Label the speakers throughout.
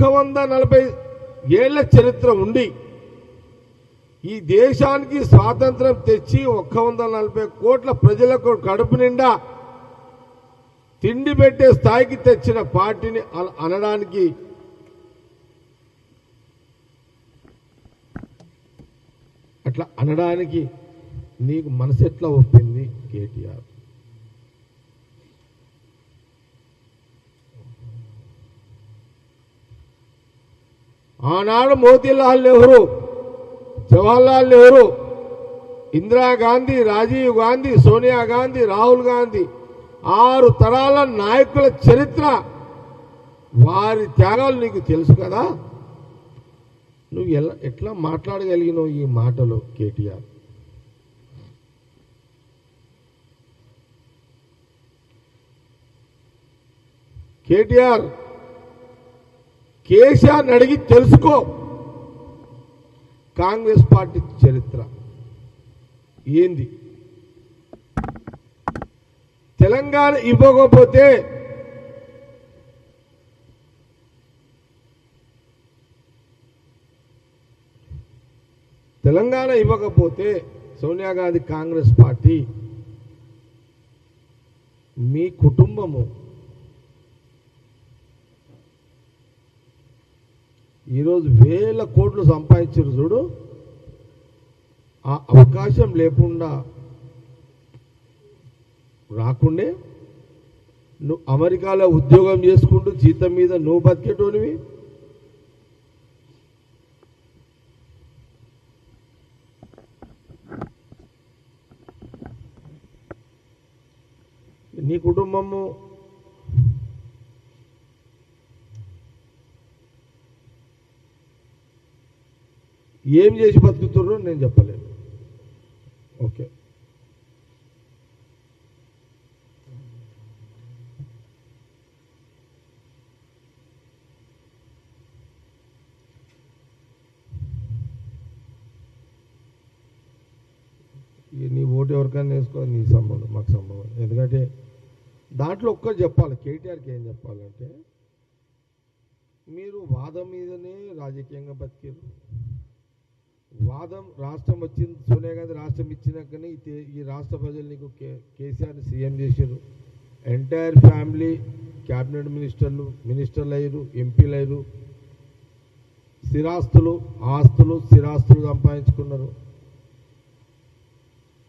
Speaker 1: ఒక్క వంద నలభై ఏళ్ళ చరిత్ర ఉండి ఈ దేశానికి స్వాతంత్రం తెచ్చి ఒక్క వంద నలభై కోట్ల ప్రజలకు కడుపు నిండా తిండి పెట్టే స్థాయికి తెచ్చిన పార్టీని అనడానికి అట్లా అనడానికి నీకు మనసు ఎట్లా ఒప్పింది కేటీఆర్? ఆనాడు మోతీలాల్ నెహ్రూ జవహర్లాల్ నెహ్రూ ఇందిరాగాంధీ రాజీవ్ గాంధీ సోనియా గాంధీ రాహుల్ గాంధీ ఆరు తరాల నాయకుల చరిత్ర వారి త్యాగాలు నీకు తెలుసు కదా? నువ్వు ఎలా ఎట్లా మాట్లాడగలిగినావు ఈ మాటలు కేటీఆర్? కేటీఆర్ కేసీఆర్ని అడిగి తెలుసుకో. కాంగ్రెస్ పార్టీ చరిత్ర. ఏంది? తెలంగాణ ఇవ్వకపోతే తెలంగాణ ఇవ్వకపోతే సోనియా గాంధీ కాంగ్రెస్ పార్టీ మీ కుటుంబము ఈరోజు వేల కోట్లు సంపాదించారు చూడు. ఆ అవకాశం లేకుండా రాకుండే నువ్వు అమెరికాలో ఉద్యోగం చేసుకుంటూ జీతం మీద నువ్వు బతికేటోనివి. నీ కుటుంబము ఏం చేసి బతుకుతుర్రో నేను చెప్పలేను. ఓకే. ఇక నీ ఓటు ఎవరికైనా వేసుకో నీ సంబంధం మాకు సంబంధం. ఎందుకంటే దాంట్లో ఒక్కటి చెప్పాలి కేటీఆర్కి ఏం చెప్పాలంటే మీరు వాదం మీదనే రాజకీయంగా బతికారు. వాదం రాష్ట్రం వచ్చింది సోనియా గాంధీ రాష్ట్రం ఇచ్చినాకనే ఈ ఈ రాష్ట్ర ప్రజలు నీకు కే కేసీఆర్ని సీఎం చేశారు ఎంటైర్ ఫ్యామిలీ క్యాబినెట్ మినిస్టర్లు మినిస్టర్లు అయ్యారు ఎంపీలు అయ్యారు స్థిరాస్తులు ఆస్తులు స్థిరాస్తులు సంపాదించుకున్నారు.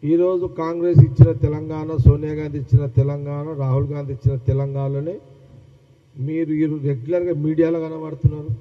Speaker 1: ఈరోజు కాంగ్రెస్ ఇచ్చిన తెలంగాణ సోనియా గాంధీ ఇచ్చిన తెలంగాణ రాహుల్ గాంధీ ఇచ్చిన తెలంగాణలోనే మీరు రెగ్యులర్గా మీడియాలో కనబడుతున్నారు.